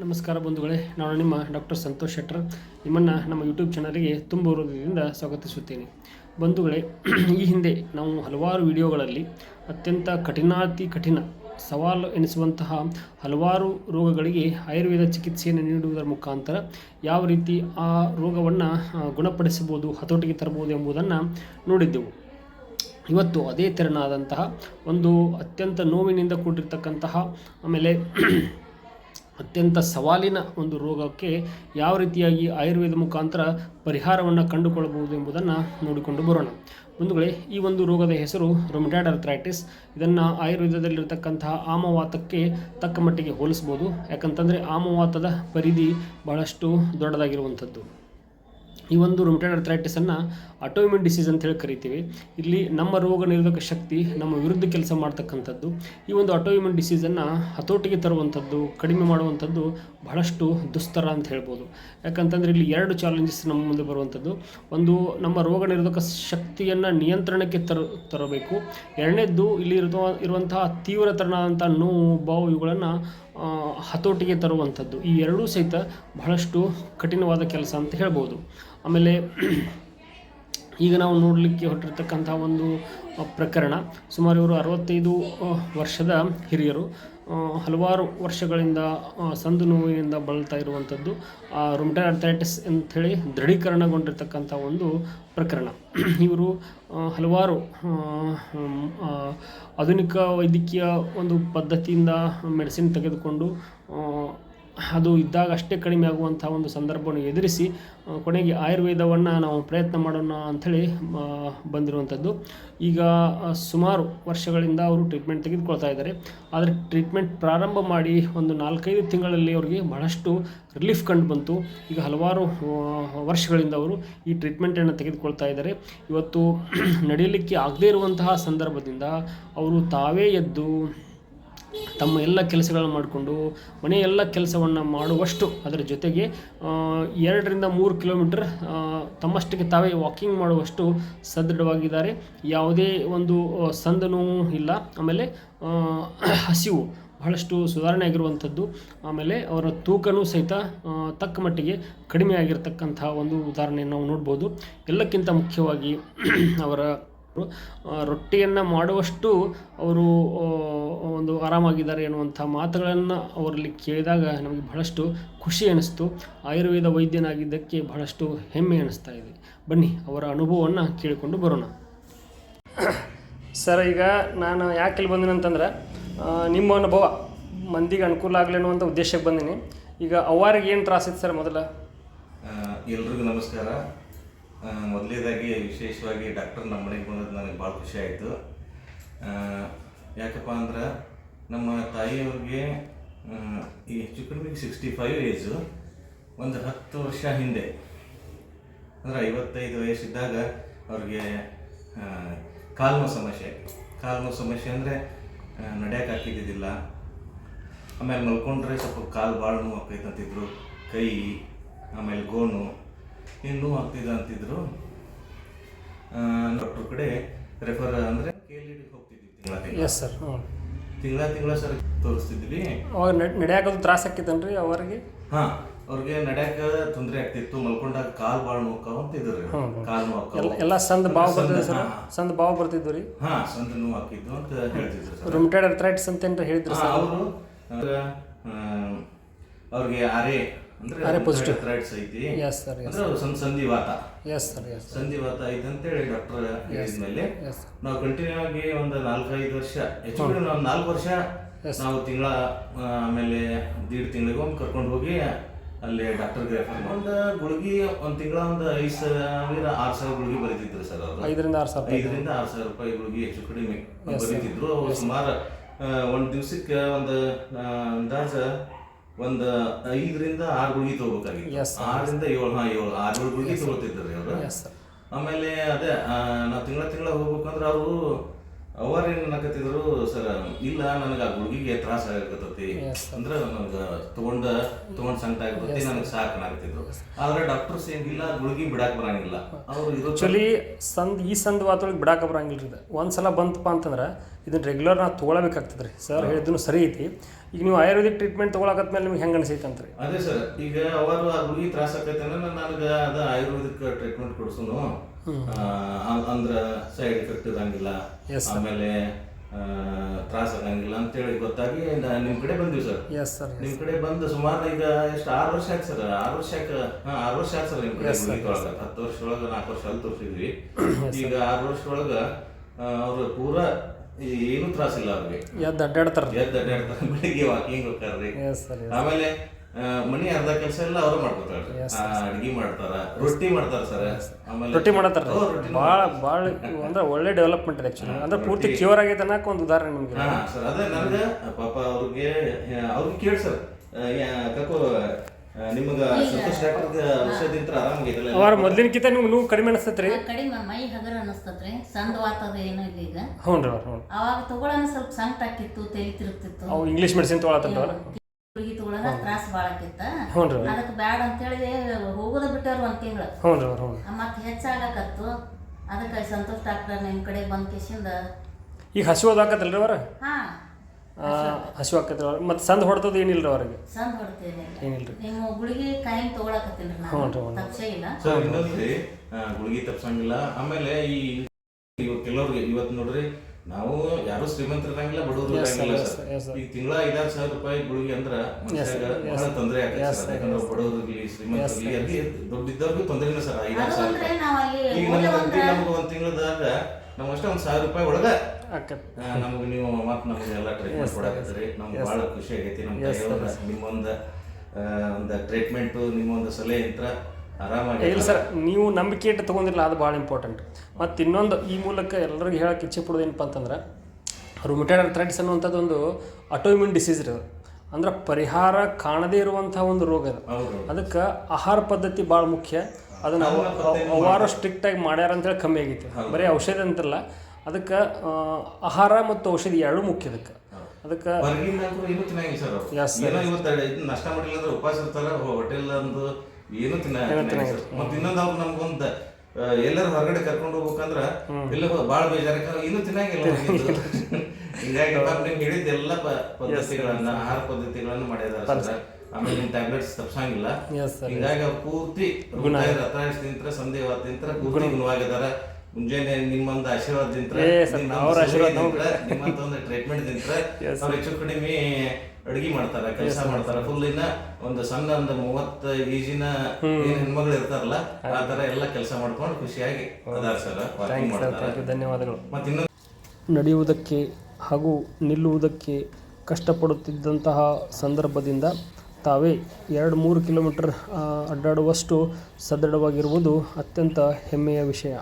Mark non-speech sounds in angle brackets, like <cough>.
ನಮಸ್ಕಾರ ಬಂಧುಗಳೇ, ನಾನು ನಿಮ್ಮ ಡಾಕ್ಟರ್ ಸಂತೋಷ್ ಶೆಟ್ಟರ್. ನಿಮ್ಮನ್ನು ನಮ್ಮ ಯೂಟ್ಯೂಬ್ ಚಾನಲ್ಗೆ ತುಂಬ ಹೃದಯದಿಂದ ಸ್ವಾಗತಿಸುತ್ತೇನೆ. ಬಂಧುಗಳೇ, <clears throat> ಈ ಹಿಂದೆ ನಾವು ಹಲವಾರು ವಿಡಿಯೋಗಳಲ್ಲಿ ಅತ್ಯಂತ ಕಠಿಣಾತಿ ಕಠಿಣ ಸವಾಲು ಎನಿಸುವಂತಹ ಹಲವಾರು ರೋಗಗಳಿಗೆ ಆಯುರ್ವೇದ ಚಿಕಿತ್ಸೆಯನ್ನು ನೀಡುವುದರ ಮುಖಾಂತರ ಯಾವ ರೀತಿ ಆ ರೋಗವನ್ನು ಗುಣಪಡಿಸಬಹುದು, ಹತೋಟಿಗೆ ತರಬಹುದು ಎಂಬುದನ್ನು ನೋಡಿದ್ದೆವು. ಇವತ್ತು ಅದೇ ತೆರನಾದಂತಹ ಒಂದು ಅತ್ಯಂತ ನೋವಿನಿಂದ ಕೂಡಿರ್ತಕ್ಕಂತಹ, ಆಮೇಲೆ <clears throat> ಅತ್ಯಂತ ಸವಾಲಿನ ಒಂದು ರೋಗಕ್ಕೆ ಯಾವ ರೀತಿಯಾಗಿ ಆಯುರ್ವೇದ ಮುಖಾಂತರ ಪರಿಹಾರವನ್ನು ಕಂಡುಕೊಳ್ಳಬಹುದು ಎಂಬುದನ್ನು ನೋಡಿಕೊಂಡು ಬರೋಣ. ಬಂಧುಗಳೇ, ಈ ಒಂದು ರೋಗದ ಹೆಸರು ರೊಮಟಾಯ್ಡ್ ಅರ್ಥ್ರೈಟಿಸ್ ಇದನ್ನು ಆಯುರ್ವೇದದಲ್ಲಿರತಕ್ಕಂತಹ ಆಮವಾತಕ್ಕೆ ತಕ್ಕ ಮಟ್ಟಿಗೆ ಹೋಲಿಸ್ಬೋದು ಯಾಕಂತಂದರೆ ಆಮವಾತದ ಪರಿಧಿ ಬಹಳಷ್ಟು ದೊಡ್ಡದಾಗಿರುವಂಥದ್ದು. ಈ ಒಂದು ರುಮಟೈಡ್ ಅರ್ಥರೈಟಿಸನ್ನು ಅಟೋಮಿನ್ ಡಿಸೀಸ್ ಅಂತ ಹೇಳಿ ಕರಿತೀವಿ. ಇಲ್ಲಿ ನಮ್ಮ ರೋಗ ನಿರೋಧಕ ಶಕ್ತಿ ನಮ್ಮ ವಿರುದ್ಧ ಕೆಲಸ ಮಾಡ್ತಕ್ಕಂಥದ್ದು, ಈ ಒಂದು ಅಟೋಮಿನ್ ಡಿಸೀಸನ್ನು ಹತೋಟಿಗೆ ತರುವಂಥದ್ದು, ಕಡಿಮೆ ಮಾಡುವಂಥದ್ದು ಬಹಳಷ್ಟು ದುಸ್ತರ ಅಂತ ಹೇಳ್ಬೋದು. ಯಾಕಂತಂದರೆ ಇಲ್ಲಿ ಎರಡು ಚಾಲೆಂಜಸ್ ನಮ್ಮ ಮುಂದೆ ಬರುವಂಥದ್ದು. ಒಂದು, ನಮ್ಮ ರೋಗ ನಿರೋಧಕ ಶಕ್ತಿಯನ್ನು ನಿಯಂತ್ರಣಕ್ಕೆ ತರ, ತರಬೇಕು. ಎರಡನೇದ್ದು, ಇಲ್ಲಿ ಇರುವ, ಇರುವಂತಹ ತೀವ್ರತರನಾದಂಥ ನೋವು, ಬಾವು ಇವುಗಳನ್ನು ಹತೋಟಿಗೆ ತರುವಂಥದ್ದು. ಈ ಎರಡೂ ಸಹಿತ ಬಹಳಷ್ಟು ಕಠಿಣವಾದ ಕೆಲಸ ಅಂತ ಹೇಳ್ಬೋದು. ಆಮೇಲೆ ಈಗ ನಾವು ನೋಡಲಿಕ್ಕೆ ಹೊರಟಿರ್ತಕ್ಕಂಥ ಒಂದು ಪ್ರಕರಣ. ಸುಮಾರು ಇವರು ಅರವತ್ತೈದು ವರ್ಷದ ಹಿರಿಯರು. ಹಲವಾರು ವರ್ಷಗಳಿಂದ ಸಂದು ನೋವಿನಿಂದ ಬಳಲ್ತಾ ಇರುವಂಥದ್ದು ರುಮಟೈಡ್ ಅರ್ಥೈಟಿಸ್ ಅಂಥೇಳಿ ದೃಢೀಕರಣಗೊಂಡಿರ್ತಕ್ಕಂಥ ಒಂದು ಪ್ರಕರಣ. ಇವರು ಹಲವಾರು ಆಧುನಿಕ ವೈದ್ಯಕೀಯ ಒಂದು ಪದ್ಧತಿಯಿಂದ ಮೆಡಿಸಿನ್ ತೆಗೆದುಕೊಂಡು ಅದು ಇದ್ದಾಗ ಅಷ್ಟೇ ಕಡಿಮೆ ಆಗುವಂಥ ಒಂದು ಸಂದರ್ಭವನ್ನು ಎದುರಿಸಿ ಕೊನೆಗೆ ಆಯುರ್ವೇದವನ್ನು ನಾವು ಪ್ರಯತ್ನ ಮಾಡೋಣ ಅಂಥೇಳಿ ಬಂದಿರುವಂಥದ್ದು. ಈಗ ಸುಮಾರು ವರ್ಷಗಳಿಂದ ಅವರು ಟ್ರೀಟ್ಮೆಂಟ್ ತೆಗೆದುಕೊಳ್ತಾ ಇದ್ದಾರೆ. ಆದರೆ ಟ್ರೀಟ್ಮೆಂಟ್ ಪ್ರಾರಂಭ ಮಾಡಿ ಒಂದು ನಾಲ್ಕೈದು ತಿಂಗಳಲ್ಲಿ ಅವರಿಗೆ ಬಹಳಷ್ಟು ರಿಲೀಫ್ ಕಂಡು ಬಂತು. ಈಗ ಹಲವಾರು ವರ್ಷಗಳಿಂದ ಅವರು ಈ ಟ್ರೀಟ್ಮೆಂಟನ್ನು ತೆಗೆದುಕೊಳ್ತಾ ಇದ್ದಾರೆ. ಇವತ್ತು <clears throat> ನಡೆಯಲಿಕ್ಕೆ ಆಗದೇ ಇರುವಂತಹ ಸಂದರ್ಭದಿಂದ ಅವರು ತಾವೇ ಎದ್ದು ತಮ್ಮ ಎಲ್ಲ ಕೆಲಸಗಳನ್ನು ಮಾಡಿಕೊಂಡು, ಮನೆ ಎಲ್ಲ ಕೆಲಸವನ್ನು ಮಾಡುವಷ್ಟು ಅದರ ಜೊತೆಗೆ ಎರಡರಿಂದ ಮೂರು ಕಿಲೋಮೀಟರ್ ತಮ್ಮಷ್ಟಕ್ಕೆ ತಾವೇ ವಾಕಿಂಗ್ ಮಾಡುವಷ್ಟು ಸದೃಢವಾಗಿದ್ದಾರೆ. ಯಾವುದೇ ಒಂದು ಸಂದನೂ ಇಲ್ಲ. ಆಮೇಲೆ ಹಸಿವು ಬಹಳಷ್ಟು ಸುಧಾರಣೆ ಆಗಿರುವಂಥದ್ದು. ಆಮೇಲೆ ಅವರ ತೂಕನೂ ಸಹಿತ ತಕ್ಕ ಮಟ್ಟಿಗೆ ಕಡಿಮೆ ಆಗಿರತಕ್ಕಂಥ ಒಂದು ಉದಾಹರಣೆಯನ್ನು ನಾವು ನೋಡ್ಬೋದು. ಎಲ್ಲಕ್ಕಿಂತ ಮುಖ್ಯವಾಗಿ ಅವರ ರೊಟ್ಟಿಯನ್ನು ಮಾಡುವಷ್ಟು ಅವರು ಒಂದು ಆರಾಮಾಗಿದ್ದಾರೆ ಎನ್ನುವಂಥ ಮಾತುಗಳನ್ನು ಅವರಲ್ಲಿ ಕೇಳಿದಾಗ ನಮಗೆ ಬಹಳಷ್ಟು ಖುಷಿ ಅನ್ನಿಸ್ತು ಆಯುರ್ವೇದ ವೈದ್ಯನಾಗಿದ್ದಕ್ಕೆ ಬಹಳಷ್ಟು ಹೆಮ್ಮೆ ಅನ್ನಿಸ್ತಾ ಇದೆ. ಬನ್ನಿ ಅವರ ಅನುಭವವನ್ನು ಕೇಳಿಕೊಂಡು ಬರೋಣ. ಸರ್ ಈಗ ನಾನು ಯಾಕೆ ಇಲ್ಲಿ ಬಂದಿನಿ ಅಂತಂದ್ರೆ ನಿಮ್ಮ ಅನುಭವ ಮಂದಿಗೆ ಅನುಕೂಲ ಆಗಲಿ ಅನ್ನುವಂಥ ಉದ್ದೇಶಕ್ಕೆ ಬಂದೀನಿ. ಈಗ ಅವ್ವಾರಿಗೆ ಏನು ತ್ರಾಸಿತ್ತು ಸರ್ ಮೊದಲ? ಎಲ್ರಿಗೂ ನಮಸ್ಕಾರ. ಆ, ಮೊದಲನೇದಾಗಿ ವಿಶೇಷವಾಗಿ ಡಾಕ್ಟರ್ ನಮ್ಮ ಮನೆಗೆ ಬಂದದ್ದು ನನಗೆ ಭಾಳ ಖುಷಿ ಆಯಿತು. ಯಾಕಪ್ಪ ಅಂದ್ರೆ ನಮ್ಮ ತಾಯಿಯವ್ರಿಗೆ ಈ ಹೆಚ್ಚು ಕಡಿಮೆ ಸಿಕ್ಸ್ಟಿ ಫೈವ್ ಏಜು ಒಂದು ಹತ್ತು ವರ್ಷ ಹಿಂದೆ. ಅಂದರೆ ಐವತ್ತೈದು ವಯಸ್ಸಿದ್ದಾಗ ಅವ್ರಿಗೆ ಕಾಲ್ನೋ ಸಮಸ್ಯೆ. ಕಾಲು ನೋವು ಸಮಸ್ಯೆ ಅಂದರೆ ನಡೆಯಕ್ಕೆ ಹಾಕಿದ್ದಿದ್ದಿಲ್ಲ ಆಮೇಲೆ ಮಲ್ಕೊಂಡ್ರೆ ಸ್ವಲ್ಪ ಕಾಲು ಭಾಳ ನೋವು ಆಕೈತೆ ಅಂತಿದ್ರು. ಕೈ ಆಮೇಲೆ ಗೋಣು ಏನು ನೋವು ಆಗ್ತಿದೆ ಅಂತಿದ್ರು. ಡಾಕ್ಟ್ರ್ ಕಡೆ ರೆಫರ್ ಅಂದರೆ ಕೇಳಿಗೆ ಹೋಗ್ತಿದ್ವಿ ತಿಂಗಳ ತಿಂಗಳ. ಎಸ್ ಸರ್ ಹ್ಞೂ ತಿಂಗಳ ತಿಂಗಳ ಸರ್ ತೋರಿಸ್ತಿದ್ವಿ. ಅವಾಗ ತ್ರಾಸ ಆಕಿತ್ತನ್ರಿ ಅವರಿಗೆ? ಹಾಂ ಅವ್ರಿಗೆ ನಡೆಯಕ ತೊಂದರೆ ಆಗ್ತಿತ್ತು ಮಲ್ಕೊಂಡಾಗ ಕಾಲ್ ಭಾಳ ನೋವು ಅಂತಿದ್ರು ಕಾಲು ಕಾಲ್. ಎಲ್ಲ ಸಂದ ಬಾವು ಬರ್ತದೆ ಸರ್. ಸಂದ ಬಾವು ಬರ್ತಿದ್ವು ರೀ. ಹಾ ಸಂದ ನೋವು ಹಾಕಿದ್ದು ಅಂತ ಹೇಳ್ತಿದ್ರು ಸರ್. ರುಮಟೈಡ್ ಅರ್ಥ್ರೈಟಿಸ್ ಅಂತ ಏನ್ರ ಹೇಳಿದ್ರು ಸರ್. ಅವರು ಅವ್ರಿಗೆ ಆರೆ ಆರೆ positive. ಥ್ರೈಟ್ಸ್ ಐತಿ. ಎಸ್ ಸರ್ ಎಸ್ ಅಂದ್ರೆ ಸಂ ಸಂಧಿವಾತ. ಎಸ್ ಸರ್ ಎಸ್ ಸಂಧಿವಾತ ಐತೆ ಅಂತೇಳಿ ಡಾಕ್ಟರ್ ಹೇಳಿದ್ಮೇಲೆ ನಾವು ಕಂಟಿನ್ಯೂ ಆಗಿ ಒಂದು ನಾಲ್ಕೈದು ವರ್ಷ ಹೆಚ್ಚು ಕಡಿಮೆ ನಾವು ನಾಲ್ಕು ವರ್ಷ ನಾವು ತಿಂಗಳ ಆಮೇಲೆ ದೀಡ್ ಒಂದು ಕರ್ಕೊಂಡು ಹೋಗಿ ಅಲ್ಲಿ ಡಾಕ್ಟರ್ ರೆಫರ್ ಒಂದು ಗುಳಿಗೆ ಒಂದು ತಿಂಗಳ ಒಂದು ಐದು ಸಾವಿರ ಆರು ಸಾವಿರ ಗುಳಿಗೆ ಬರೀತಿದ್ರು ಸರ್ ಅವರು. ಐದರಿಂದ ಆರು ಸಾವಿರ ಐದರಿಂದ ಆರು ಸಾವಿರ ರೂಪಾಯಿ ಗುಳಿಗೆ ಹೆಚ್ಚು ಕಡಿಮೆ ಬರೀತಿದ್ರು. ಸುಮಾರು ಒಂದು ದಿವಸಕ್ಕೆ ಒಂದು ಅಂದಾಜ ಒಂದು ಐದರಿಂದ ಆರು ಗುಳಿಗೆ ತಗೋಬೇಕಾಗಿತ್ತು. ಆರರಿಂದ ಏಳು ಹಾ ಏಳು ಆರು ಏಳು ಗುಳಿಗೆ ತಗೋತಿದ್ದಾರೆ ಅವರು. ಆಮೇಲೆ ಅದೇ ನಾವು ತಿಂಗಳ ತಿಂಗಳ ಹೋಗ್ಬೇಕಂದ್ರೆ ಅವರು ಅವರೇನು ಏನ್ ಅನ್ನಕತ್ತಿದ್ರು ಸರ್ ಇಲ್ಲ ನನಗೆ ಆ ಗುಳಿಗೆ ತ್ರಾಸ ಆಗಕತ್ತೈತಿ. ಅಂದ್ರೆ ನನಗೆ ತಗೊಂಡ ತಗೊಂಡ್ ಸಂಕಟ ಆಗಿರ್ತೈತಿ ನನಗೆ ಸಾಕ್ ಆಗ್ತಿದ್ರು ಆದ್ರೆ ಡಾಕ್ಟರ್ಸ್ ಏನಿಲ್ಲ ಗುಳಿಗೆ ಬಿಡಾಕ್ ಬರಂಗಿಲ್ಲ. ಅವ್ರು ಇದು ಚಲಿ ಸಂದ್ ಈ ಸಂದ್ ವಾತೊಳಗೆ ಬಿಡಾಕ ಬರಂಗಿಲ್ಲ ರೀ ಒಂದು ಸಲ ಬಂತಪ್ಪ ಅಂತಂದ್ರೆ ಇದನ್ನ ರೆಗ್ಯುಲರ್ ನಾವು ತಗೊಳಬೇಕಾಗ್ತದ್ರಿ. ಸರ್ ಹೇಳಿದ್ರು ಸರಿ ಐತಿ. ಈಗ ನೀವು ಆಯುರ್ವೇದಿಕ್ ಟ್ರೀಟ್ಮೆಂಟ್ ತೊಗೊಳಕತ್ಮೇಲೆ ನಿಮ್ಗೆ ಹೆಂಗೆ ಅನಿಸೈತೆ ಅಂತ ರೀ ಅದೇ ಸರ್ ಈಗ ಅವರು ಆ ಗುಳಿಗೆ ತ್ರಾಸ ಆಕೈತೆ ಅಂದ್ರೆ ನನಗೆ ಅದ ಆಯುರ್ವೇದಿಕ್ ಟ್ರೀಟ್ಮೆಂಟ್ ಕೊಡ್ಸುನು. ಅಂದ್ರ ಸೈಡ್ ಎಫೆಕ್ಟ್ ಇರಂಗಿಲ್ಲ ಆಮೇಲೆ ತ್ರಾಸ ಆಗಂಗಿಲ್ಲ ಅಂತೇಳಿ ಗೊತ್ತಾಗಿ ನಾ- ನಿಮ್ ಕಡೆ ಬಂದ್ವಿ ಸರ್. ಎಸ್ ಸರ್ ನಿಮ್ ಕಡೆ ಬಂದು ಸುಮಾರು ಈಗ ಎಷ್ಟು ಆರು ವರ್ಷ ಆಯ್ತು ಸರ್ ಆರು ವರ್ಷ ಆಯ್ತು ಹಾ ಆರು ವರ್ಷ ಆಯ್ತು ಸರ್ ನಿಮ್ ಕಡೆ ಗುಳಿಗೆ ತೊಗೊಳಕ. ಹತ್ತು ವರ್ಷ ಒಳಗ ನಾಲ್ಕು ವರ್ಷ ಅಲ್ಲಿ ತೋರಿಸಿದ್ವಿ. ಈಗ ಆರು ವರ್ಷ ಒಳಗ ಅವ್ರು ಪೂರಾ ಏನು ತ್ರಾಸಿಲ್ಲ ಅವ್ರಿಗೆ. ಎದ್ದು ಅಡ್ಡಾಡ್ತಾರೆ. ಎದ್ದು ಅಡ್ಡಾಡ್ತಾರೆ ಬೆಳಿಗ್ಗೆ ವಾಕಿಂಗ್ ಹೋಗ್ತಾರ್ರಿ ಆಮೇಲೆ ಮನಿ ಅರ್ಧ ಕೆಲಸ ಎಲ್ಲ ಅವ್ರು ಮಾಡ್ಕೊತಾರ. ಅಡಿಗೆ ಮಾಡ್ತಾರ ರೊಟ್ಟಿ ಮಾಡ್ತಾರ ಸರ್ ಆಮೇಲೆ ರೊಟ್ಟಿ ಮಾಡತ್ತಾರ? ಭಾಳ ಭಾಳ ಅಂದ್ರೆ ಒಳ್ಳೆ ಡೆವಲಪ್ಮೆಂಟ್ ಇದೆ ಆ್ಯಕ್ಚುಲಿ ಅಂದ್ರೆ ಪೂರ್ತಿ ಕ್ಯೂರ್ ಆಗೈತೆ ಅನ್ನಕ್ಕೆ ಒಂದು ಉದಾಹರಣೆ ನಿಮಗೆ. ಹಾ ಸರ್ ಅದೇ ನನಗೆ ಪಾಪ ಅವ್ರಿಗೆ ಅವ್ರಿಗೆ ಕೇಳಿ ಸರ್ ಕಾಕು ನಿಮಗ ಸಂತೋಷ್ ಡಾಕ್ಟರ್ ಔಷಧಿಂತ್ರ ಆರಾಮಾಗೈತಲ್ಲ ಅವ್ರ ಮೊದಲಿನಕ್ಕಿಂತ ನೀವು ನೋವು ಕಡಿಮೆ ಅನಿಸ್ತತ್ರಿ? ಕಡಿಮೆ ಮೈ ಹಗರ ಅನಿಸ್ತತ್ರಿ. ಸಂದ ವಾತದ ಏನೋ ಇಲ್ಲ ಈಗ. ಹ್ಞೂ ರೀ ಅವ್ರು ಹ್ಞೂ ಅವಾಗ ತಗೊಳನ ಸ್ವಲ್ಪ ಸಂಕಟ ಆಕಿತ್ತು ತಲೆ ತಿರುಗ್ತಿತ್ತು. ಅವು ಇಂಗ್ಲೀಷ್ ಮೆಡಿಸಿನ್ ತೊಗೊಳತ್ತಂತವ್ರ ಹುಡುಗಿ ತಗೊಳನ ತ್ರಾಸ ಭಾಳ ಆಕಿತ್ತ ಹ್ಞೂ ರೀ ಅದಕ್ಕೆ ಬ್ಯಾಡ ಅಂತೇಳಿ ಹೋಗೋದ ಬಿಟ್ಟಾರು ಒಂದು ತಿಂಗಳು. ಹ್ಞೂ ರೀ ಅವ್ರು ಹ್ಞೂ ಮತ್ತೆ ಹೆಚ್ಚಾಗಕತ್ತು. ಅದಕ್ಕೆ ಸಂತೋಷ್ ಡಾಕ್ಟರ್ ನಿಮ್ಮ ಕಡೆ ಬಂದ ಕೇಸಿಂದ ಈಗ ಹಸಿವು ಅದಾಕತ್ತಲ್ರಿ ಅವ್ರ ಹಾ. ಹಸಿವು ಅವ್ರು ಮತ್ತು ಸಂದ್ ಹೊಡ್ತದ ಏನಿಲ್ಲ ಅವ್ರಿಗೆ? ಸಂದ್ ಹೊಡ್ತೇನೆ ಏನಿಲ್ಲ ರೀ ನಿಮ್ಮ ಗುಳಿಗೆ ಕಾಯಂ ತಗೊಳಕತ್ತೀನಿ ನಾನು. ತಪ್ಸೇ ಇಲ್ಲ. ಸರ್ ಇನ್ನೊಂದ್ರಿ ಗುಳಿಗೆ ತಪ್ಸಂಗಿಲ್ಲ. ಆಮೇಲೆ ಈ ಕೆಲವ್ರಿಗೆ ಇವತ್ತು ನೋಡ್ರಿ ನಾವು ಯಾರು ಶ್ರೀಮಂತ ಇರಂಗಿಲ್ಲ ಬಡವರು ಈ ಸರ್. ಈಗ ತಿಂಗಳ ಐದಾರು ಸಾವಿರ ರೂಪಾಯಿ ಗುಳಿಗೆ ಅಂದ್ರ ಮನುಷ್ಯಾಗ ಬಹಳ ತೊಂದರೆ ಆಗ್ತದೆ ಸರ್. ಯಾಕಂದ್ರೆ ಬಡವರಿಗೆ ಶ್ರೀಮಂತರಿಗೆ ಅಲ್ಲಿ ತೊಂದರೆ ಇಲ್ಲ ಸರ್ ಐದಾರು ಸಾವಿರ ರೂಪಾಯಿ. ಅಲ್ಲಿ ಈಗ ನಮ್ಗೆ ನಮ್ಗೆ ಒಂದ್ ತಿಂಗಳದಾಗ ನಮ್ಮಷ್ಟೇ ಅಷ್ಟೇ ಒಂದ್ ಸಾವಿರ ರೂಪಾಯಿ ಒಳಗ ಆಕತ್. ಆ, ನಮ್ಗೆ ನೀವು ಮತ್ತೆ ನಮ್ಗೆ ಎಲ್ಲ ಟ್ರೀಟ್ಮೆಂಟ್ ಕೊಡಕತ್ತೀರಿ. ನಮ್ಗೆ ಭಾಳ ಖುಷಿ ಆಗೈತಿ ನಮ್ಮ ಕೈಯೊಳಗ. ನಿಮ್ಮೊಂದು ಒಂದು ಟ್ರೀಟ್ಮೆಂಟ್ ನಿಮ್ಮೊಂದು ಆರಾಮಾಗಿ ಇಲ್ಲ ಸರ್ ನೀವು ನಂಬಿಕೆ ಇಟ್ಟು ತೊಗೊಂಡಿಲ್ಲ ಅದು ಭಾಳ ಇಂಪಾರ್ಟೆಂಟ್ ಮತ್ತು ಇನ್ನೊಂದು ಈ ಮೂಲಕ ಎಲ್ಲರಿಗೂ ಹೇಳಕ್ಕೆ ಇಚ್ಛೆ ಪಡೋದು ಏನಪ್ಪ ಅಂತಂದ್ರೆ ರುಮಿಟೆಡ್ ಅರ್ಥ್ರೈಟಿಸ್ ಅನ್ನುವಂಥದ್ದು ಒಂದು ಅಟೋಮಿನ್ ಡಿಸೀಸ್ ಇರೋದು ಅದು. ಅಂದ್ರೆ ಪರಿಹಾರ ಕಾಣದೇ ಇರುವಂಥ ಒಂದು ರೋಗ ಅದು. ಅದಕ್ಕೆ ಆಹಾರ ಪದ್ಧತಿ ಭಾಳ ಮುಖ್ಯ. ಅದನ್ನು ಅವಾರು ಸ್ಟ್ರಿಕ್ಟಾಗಿ ಮಾಡ್ಯಾರ ಅಂತೇಳಿ ಕಮ್ಮಿ ಆಗೈತಿ. ಬರೀ ಔಷಧಿ ಅಂತಲ್ಲ ಅದಕ್ಕೆ ಆಹಾರ ಮತ್ತು ಔಷಧಿ ಎರಡು ಮುಖ್ಯ ಅದಕ್ಕೆ. ಅದಕ್ಕೆ ಹೊರಗಿಂದ ಏನು ತಿನ್ನಂಗಿಲ್ಲ ಸರ್ ಅವ್ರು. Yes, ಏನೋ ಇವತ್ತು ಇದು ನಾಷ್ಟ ಮಾಡಿಲ್ಲ ಅಂದ್ರೆ ಉಪವಾಸ ಇರ್ತಾರ ಹೋಟೆಲ್ ಅಂದು ಏನು ತಿನ್ನಂಗಿಲ್ಲ ಸರ್. ಮತ್ತೆ ಇನ್ನೊಂದು ಅವ್ರು ನಮ್ಗೊಂದು ಆ, ಎಲ್ಲರೂ ಹೊರಗಡೆ ಕರ್ಕೊಂಡು ಹೋಗ್ಬೇಕಂದ್ರ ಎಲ್ಲ ಭಾಳ ಬೇಜಾರ ಏನು ತಿನ್ನಂಗಿಲ್ಲ ಹೊರಗಿಂದು. ಹಿಂಗಾಗಿ ಪಾಪ ನೀವು ಹೇಳಿದ ಎಲ್ಲ ಪ- ಪದ್ಧತಿಗಳನ್ನ ಆಹಾರ ಪದ್ಧತಿಗಳನ್ನ ಮಾಡ್ಯಾರ ಸರ್. ಆಮೇಲೆ ನಿಮ್ ಟ್ಯಾಬ್ಲೆಟ್ಸ್ ತಪ್ಸಂಗಿಲ್ಲ ಹಿಂಗಾಗಿ ಅವ್ರು ಪೂರ್ತಿ ರತ್ನಾಯಸ್ ತಿಂತ್ರ ಸಂದೇಹ ತಿಂತ್ರ ಪೂರ್ತಿ ಗುಣವಾಗಿದಾರ. ಮುಂಜಾನೆ ನಿಮ್ಮೊಂದು ಆಶೀರ್ವಾದದಿಂದ ಅವ್ರ ಆಶೀರ್ವಾದ ನಿಮ್ಮಂತ ಒಂದು ಟ್ರೀಟ್ಮೆಂಟ್ ದಿಂತ್ರ <laughs> ಅವ್ರು ಹೆಚ್ಚು ಕಡಿಮೆ ಅಡಿಗೆ ಮಾಡ್ತಾರ ಕೆಲಸ ಮಾಡ್ತಾರ. ಫುಲ್ ಇನ್ನ ಒಂದು ಸಣ್ಣ ಒಂದು ಮೂವತ್ತ ಈಜಿನ ಏನ್ ಹೆಣ್ಮಗಳು ಇರ್ತಾರಲ್ಲ ಆ ತರ ಎಲ್ಲ ಕೆಲಸ ಮಾಡ್ಕೊಂಡು ಖುಷಿಯಾಗಿ ಅದಾರ ಸರ್ ಧನ್ಯವಾದಗಳು. ಮತ್ತೆ ಇನ್ನೊಂದು ನಡೆಯುವುದಕ್ಕೆ ಹಾಗೂ ನಿಲ್ಲುವುದಕ್ಕೆ ಕಷ್ಟಪಡುತ್ತಿದ್ದಂತಹ ಸಂದರ್ಭದಿಂದ ತಾವೇ ಎರಡು ಮೂರು ಕಿಲೋಮೀಟರ್ ಅಡ್ಡಾಡುವಷ್ಟು ಸದೃಢವಾಗಿರುವುದು ಅತ್ಯಂತ ಹೆಮ್ಮೆಯ ವಿಷಯ.